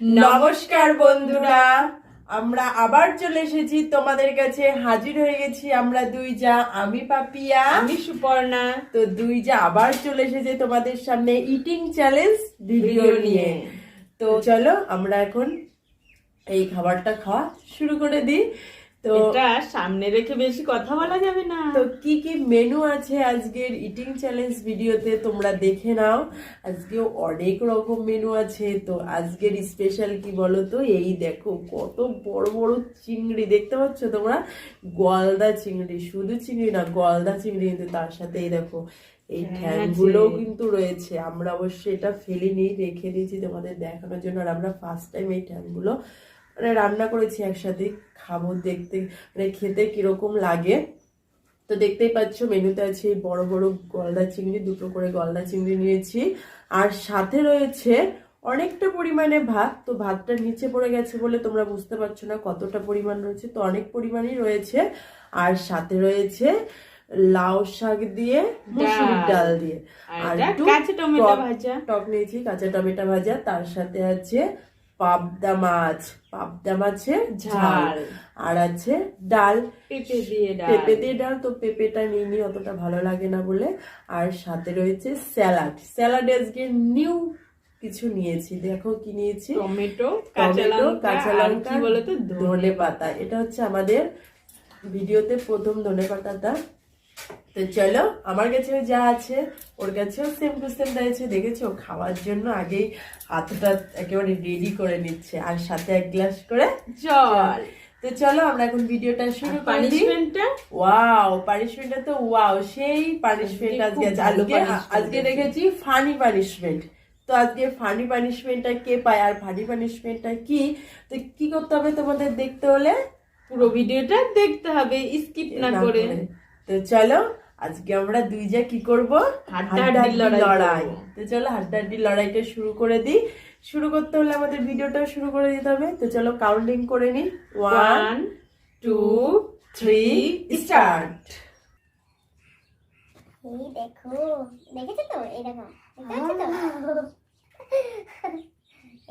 নমস্কার বন্ধুরা আমরা আবার চলে এসেছি তোমাদের কাছে হাজির হয়ে গেছি আমরা দুই যা আমি পাপিয়া আমি সুপর্ণা। তো দুই যা আবার চলে এসেছে তোমাদের সামনে ইটিং চ্যালেঞ্জ ভিডিও নিয়ে। তো চলো আমরা এখন এই খাবারটা খাওয়া শুরু করে দিই। তো এটা সামনে রেখে বেশি কথা বলা যাবে না। তো কি কি মেনু আছে আজকের ইটিং চ্যালেঞ্জ ভিডিওতে তোমরা দেখে নাও। আজকেও অনেক রকম মেনু আছে। তো আজকের স্পেশাল কি বলো তো এই দেখো কত বড় বড় চিংড়ি। দেখতে পাচ্ছ তোমরা? গলদা চিংড়ি শুধু চিংড়ি না গলদা চিংড়ি কিন্তু তার সাথে এই দেখো। এই হ্যাঁ, ঠ্যাংগুলো কিন্তু রয়েছে। আমরা অবশ্যই এটা ফেলিনি রেখে দিয়েছি তোমাদের দেখানোর জন্য। আর আমরা ফার্স্ট টাইম এই ঠ্যাংগুলো মানে রান্না করেছি একসাথে খাব দেখতে মানে খেতে কীরকম লাগে। তো দেখতেই পাচ্ছ মেনুতে আছে বড় বড় গলদা চিংড়ি দুটো করে গলদা চিংড়ি নিয়েছি। আর সাথে রয়েছে অনেকটা পরিমাণে ভাত তো ভাতটা নিচে পড়ে গেছে বলে তোমরা বুঝতে পারছ না কতটা পরিমাণ রয়েছে তো অনেক পরিমাণই রয়েছে। আর সাথে রয়েছে লাউ শাক দিয়ে মুসুর ডাল। দিয়ে। আর একটু কাঁচা টমেটো ভাজা। টক নিয়েছি কাঁচা টমেটো ভাজা তার সাথে আছে পাবদা মাছ পাবদা মাছের ঝাল। আর আছে ডাল। পেঁপে দিয়ে ডাল। পেঁপে দিয়ে ডাল তো পেঁপেটা নিয়ে অতটা ভালো লাগে না বলে। আর সাথে রয়েছে স্যালাড। স্যালাড আজকে নিউ কিছু নিয়েছি। দেখো কি নিয়েছি? টমেটো কাঁচা লঙ্কা কি ধনে পাতা। এটা হচ্ছে আমাদের ভিডিওতে প্রথম ধনে পাতাটা। তো চলো আমার কাছেও যা আছে ওর কাছেও সেম টু সেম রয়েছে দেখেছ? খাওয়ার জন্য আগেই হাতটা একেবারে রেডি করে নিচ্ছে আর সাথে এক গ্লাস করে জল। তো চলো আমরা এখন ভিডিওটা শুরু পানিশমেন্টটা ওয়াও পানিশমেন্টটা তো ওয়াও সেই পানিশমেন্ট আজকে আজকে আজকে। রেখেছি ফানি পানিশমেন্ট তো আজকে ফানি পানিশমেন্টটা কে পায় আর ফানি পানিশমেন্টটা কি? তো কি করতে হবে তোমাদের দেখতে হলে? পুরো ভিডিওটা দেখতে হবে স্কিপ না করে। তো চলো আজকে আমরা দুই যা কি করব? হাড্ডাহাড্ডি লড়াই তো চলো হাড্ডাহাড্ডি লড়াইটা শুরু করে দিই। শুরু করতে হলে আমাদের ভিডিওটা শুরু করে দিতে হবে। তো চলো কাউন্টিং করে নিই। ওয়ান টু থ্রি স্টার্ট এই দেখো দেখেছ তো? এই দেখো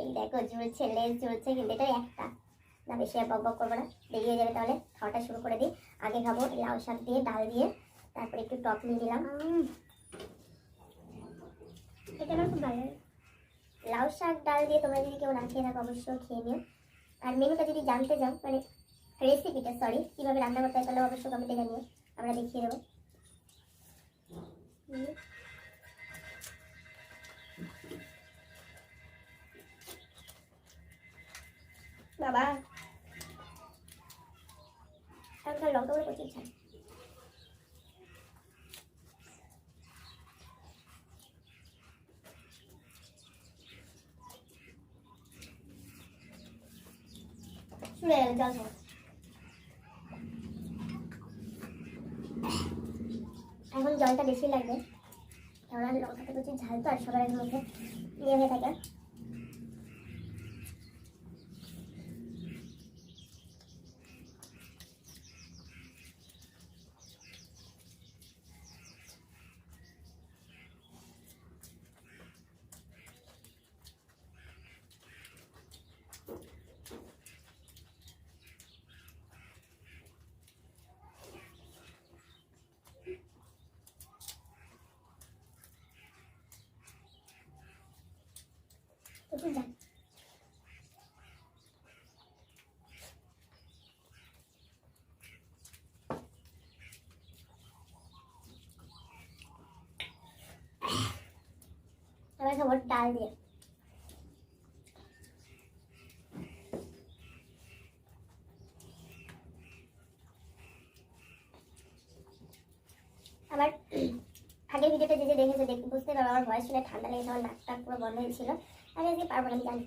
এই দেখো জুড়ছে লেজ জুড়ছে কিন্তু এটা একটা। না বেশি আর বক বক করব না। দেরি হয়ে যাবে তাহলে খাওয়াটা শুরু করে দিই। আগে খাব লাউ শাক দিয়ে ডাল দিয়ে তারপরে একটু টক নিয়ে দিলাম এটা আমার খুব ভালো লাউ শাক ডাল দিয়ে তোমরা যদি কেউ না খেয়ে থাকো অবশ্যই খেয়ে নিও। আর মেনুটা যদি জানতে চাও মানে রেসিপিটা সরি কীভাবে রান্না করতে হয় তাহলে অবশ্যই কমেন্টে জানিও। আমরা দেখিয়ে দেবো। হুম। বাবা একটা লঙ্কা বলে প্রচুর ঝাল শুনে গেল জল খাও এখন জলটা বেশি লাগবে কেননা লঙ্কাটা প্রচুর ঝাল তো আর সবার মুখে হয়ে থাকে এবার খাব ডাল দিয়ে। আবার আগের ভিডিওটা যে যে দেখেছে, দেখ বুঝতে পারব আমার ভয়েস শুনে ঠান্ডা লেগেছে, আমার নাকটা পুরো বন্ধ হয়েছিল। আমি আজকে পারব না আমি জানি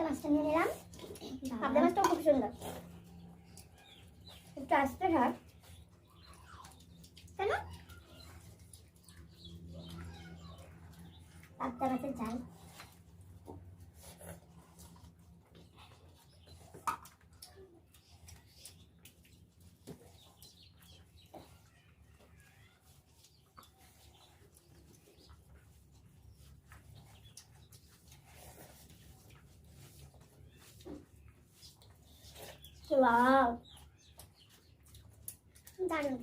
পাবদা মাছটা নিয়ে নিলাম। পাবদা মাছটাও খুব সুন্দর। একটু আসতে হয়। কেন? পাবদা মাছের ঝাল। ওয়াও দারুণ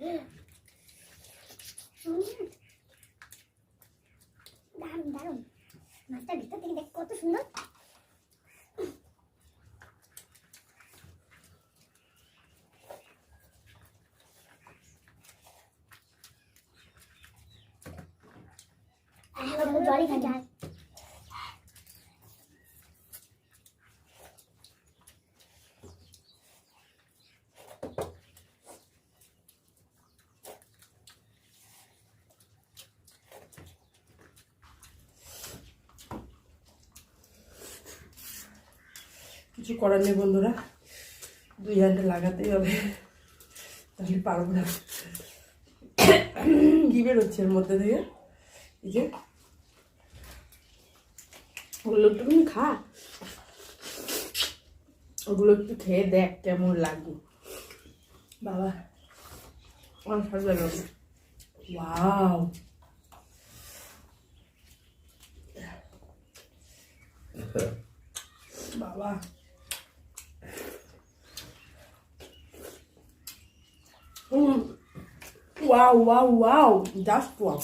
উম। দারুণ দারুণ মাছটার ভিতর থেকে দেখ কত সুন্দর কিছু করার নেই বন্ধুরা। দুই হাতে লাগাতেই হবে। তাহলে পারব না। কি বেরোচ্ছে এর মধ্যে থেকে এই যে। ওগুলো একটুখানি খা। ওগুলো একটু খেয়ে দেখ কেমন লাগবে বাবা ওয়াও। বাবা। Mm. Wow, wow, wow. That's wow.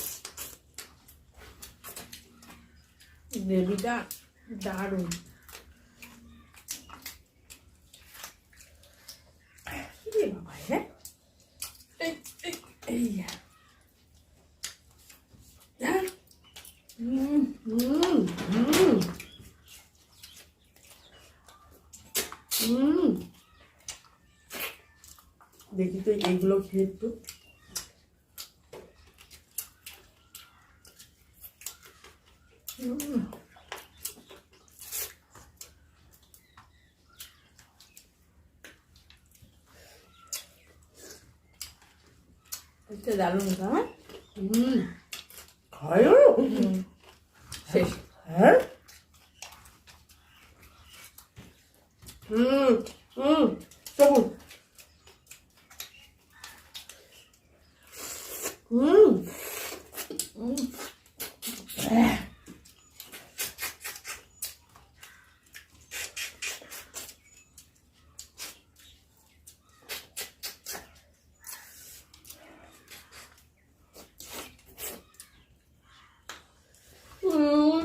গ্রেভিটা দারুণ বাবা, হ্যাঁ? এই, এই, এই। হ্যাঁ? উম, উম, উম। উম। দেখি তো এইগুলো খেয়ে একটু উম। হচ্ছে দারুণ হ্যাঁ হুম খায় শেষ হ্যাঁ হুম হুম সবুজ হুম হুম হুম।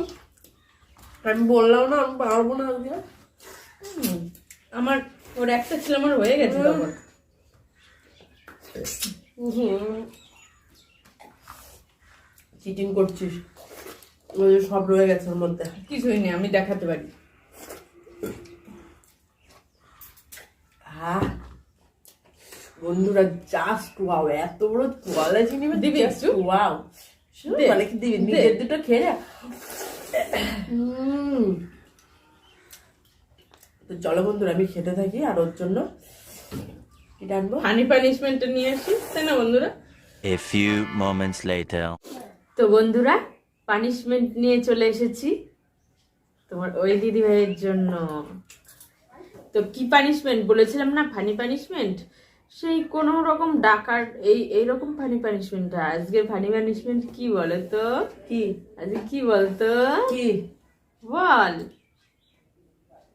আমি বললাম না আমি পারব না আজকে। আমার ওর একটা ছিল আমার হয়ে গেছে তখন। চিটিং করছিস। সব রয়ে গেছে ওর মধ্যে। কিছুই নেই আমি দেখাতে পারি। বন্ধুরা জাস্ট ওয়াও এত বড় তোয়ালে চিনি দিবি? ওয়াও মানে কি দিবি। নিজের দুটো খেয়ে। তো চলো বন্ধুরা আমি খেতে থাকি আর ওর জন্য এটা আনব হানি পানিশমেন্টটা নিয়ে আসি তাই না বন্ধুরা? A few moments later. তো বন্ধুরা পানিশমেন্ট নিয়ে চলে এসেছি তোমার ওই দিদি ভাইয়ের জন্য। তো কি পানিশমেন্ট বলেছিলাম না ফানি পানিশমেন্ট সেই কোন রকম ডাকার এই এইরকম ফানি পানিশমেন্ট আজকের ফানি পানিশমেন্ট কি বলে তো কি? আজকে কি বলতো? কি? বল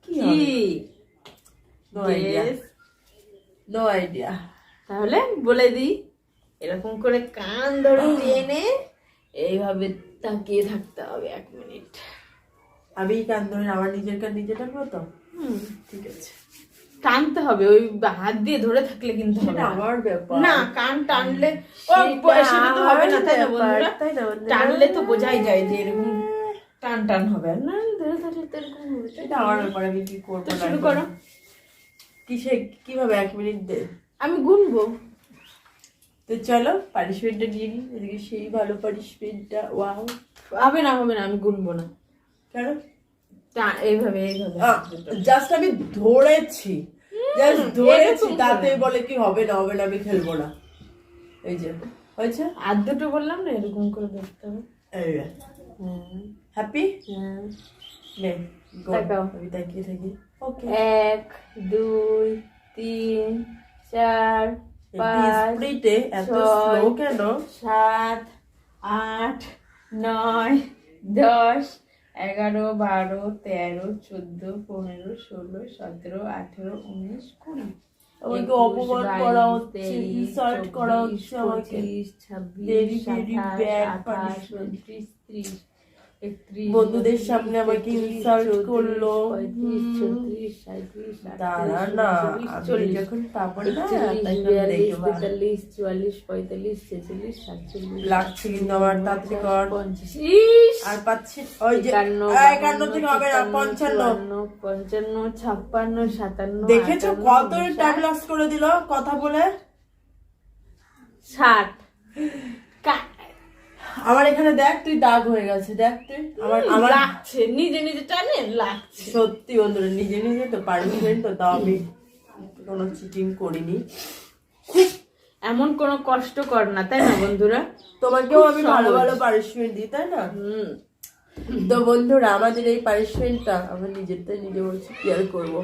কি কি no idea Guess. No idea তাহলে বলে দিই এরকম করে কান ধরে টেনে এইভাবে তাকিয়ে থাকতে হবে এক মিনিট। আমি কান ধরে আমার নিজের কান নিজে টানবো তো? হুম। ঠিক আছে। টানতে হবে ওই হাত দিয়ে ধরে থাকলে কিন্তু আমার ব্যাপার। না কান টানলে ও সেটা তো হবে না তাই না বন্ধুরা? টানলে তো বোঝাই যায় যে এরকম টান টান হবে। আর না। আমার ব্যাপার আমি কি করব শুরু করো। কিসে কীভাবে এক মিনিট দে? আমি গুনবো। তো চলো পানিশমেন্টটা নিয়ে নিই। এদিকে সেই ভালো পানিশমেন্টটা ওয়াও। হবে না হবে না আমি গুনবো না। কেন? এইভাবে এইভাবে। জাস্ট আমি ধরেছি। জাস্ট ধরেছি তাতে বলে কি হবে না হবে না আমি খেলব না। এই যে হয়েছে? আর দুটো বললাম না এরকম করে দেখতে হবে। হ্যাপি হ্যাঁ নে আমি তাকিয়ে থাকি ওকে এক দুই তিন চার পাঁচ ছয়, কেন সাত আট নয় দশ এগারো বারো তেরো চোদ্দ পনেরো ষোলো সতেরো আঠেরো উনিশ কুড়ি অপমান করা হচ্ছে তেইশ, ইনসাল্ট করা হচ্ছে আমাকে ছাব্বিশ সাতাশ আঠাশ উনত্রিশ ত্রিশ বন্ধুদের সামনে আমাকে চৌত্রিশ, করল। দাঁড়া না আমি যখন। তেতাল্লিশ, চুয়াল্লিশ, পঁয়তাল্লিশ, ছেচল্লিশ, সাতচল্লিশ, লাগছে কিন্তু আমার তাড়াতাড়ি কর। পঞ্চাশ, আর পাচ্ছি ওই যে একান্ন, আহ, একান্ন বাহান্ন, থেকে হবে না পঞ্চান্ন। পঞ্চান্ন ছাপ্পান্ন সাতান্ন দেখেছ কত টাইম লস করে দিল কথা বলে? ষাট। কা- আমার এখানে দেখ তুই দাগ হয়ে গেছে দেখ তুই। আমার আমার লাগছে নিজে নিজে টানে লাগছে। সত্যি বন্ধুরা নিজে নিজে তো পারমিশন তো তাও আমি কোনো চিটিং করিনি। এমন কোনো কষ্ট কর না তাই না বন্ধুরা? তোমাকেও আমি ভালো ভালো পানিশমেন্ট দিই তাই না? হুম। তো বন্ধুরা আমাদের এই পানিশমেন্টটা আমরা নিজেরটা নিজে বলছি কেয়ার করব?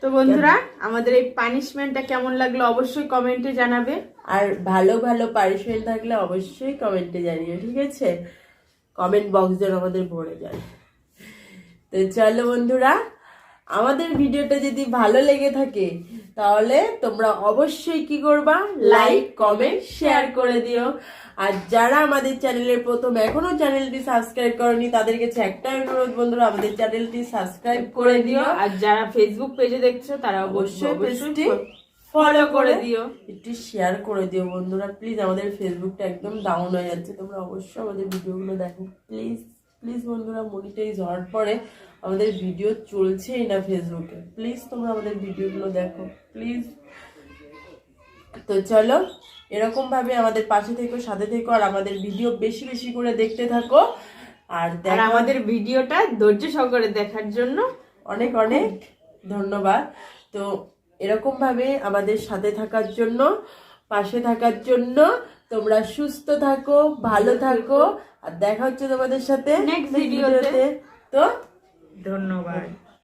তো বন্ধুরা, আমাদের এই পানিশমেন্টটা কেমন লাগল অবশ্যই কমেন্টে জানাবে। আর ভালো ভালো পানিশমেন্ট থাকলে অবশ্যই কমেন্টে জানিও, ঠিক আছে? কমেন্ট বক্স যেন আমাদের ভরে যায়। তো চলো বন্ধুরা আমাদের ভিডিওটা যদি ভালো লেগে থাকে তাহলে তোমরা অবশ্যই কি করবা? লাইক কমেন্ট শেয়ার করে দিও। আর যারা আমাদের চ্যানেলের প্রথম এখনও চ্যানেলটি সাবস্ক্রাইব করনি তাদের কাছে একটাই অনুরোধ বন্ধুরা আমাদের চ্যানেলটি সাবস্ক্রাইব করে দিও। আর যারা ফেসবুক পেজে দেখছ তারা অবশ্যই অবশ্যই পেজটি ফলো করে দিও। একটু শেয়ার করে দিও বন্ধুরা প্লিজ আমাদের ফেসবুকটা একদম ডাউন হয়ে যাচ্ছে তোমরা অবশ্যই আমাদের ভিডিওগুলো দেখো। প্লিজ প্লিজ বন্ধুরা মনিটাইজ হওয়ার পরে আমাদের ভিডিও চলছেই না ফেসবুকে প্লিজ তোমরা আমাদের ভিডিওগুলো দেখো প্লিজ তো চলো এরকম ভাবে আমাদের পাশে থেকো সাথে থেকো আর আমাদের ভিডিও বেশি বেশি করে দেখতে থাকো। আর আমাদের ভিডিওটা ধৈর্য সহকারে দেখার জন্য। অনেক অনেক ধন্যবাদ। তো এরকম ভাবে আমাদের সাথে থাকার জন্য পাশে থাকার জন্য তোমরা সুস্থ থাকো ভালো থাকো। আর দেখা হচ্ছে তোমাদের সাথে ভিডিওতে। ভিডিওতে। তো ধন্যবাদ।